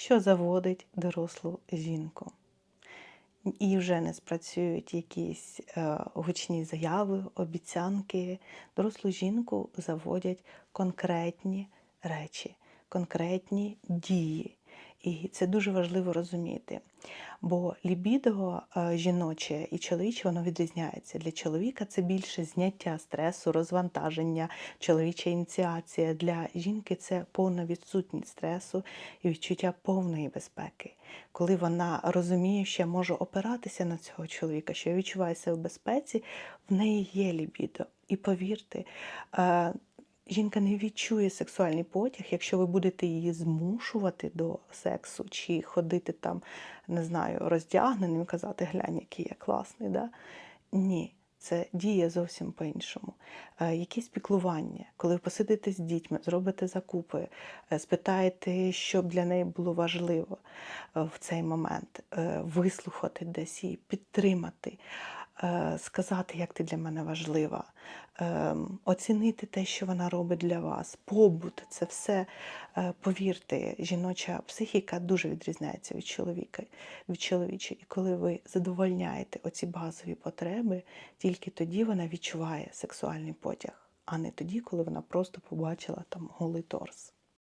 що заводить дорослу жінку. І вже не спрацюють якісь е, гучні заяви, обіцянки. Дорослу жінку заводять конкретні речі, конкретні дії. І це дуже важливо розуміти. Бо лібідо е, жіноче і чоловіче воно відрізняється. Для чоловіка це більше зняття стресу, розвантаження, чоловіча ініціація. Для жінки це повна відсутність стресу і відчуття повної безпеки. Коли вона розуміє, що я можу опиратися на цього чоловіка, що я відчуваю себе в безпеці, в неї є лібідо. І повірте, е, жінка не відчує сексуальний потяг, якщо ви будете її змушувати до сексу, чи ходити там, не знаю, роздягненим і казати, глянь, який я класний. Да? Ні. Це діє зовсім по-іншому. Е, Якісь піклування, коли ви посидите з дітьми, зробите закупи, е, спитаєте, що для неї було важливо е, в цей момент, вислухати десь її, підтримати, сказати, як ти для мене важлива, е, оцінити те, що вона робить для вас, побут, це все, е, повірте, жіноча психіка дуже відрізняється від чоловіка, від чоловічої. І коли ви задовольняєте оці базові потреби, тільки тоді вона відчуває сексуальний потяг, а не тоді, коли вона просто побачила там голий торс.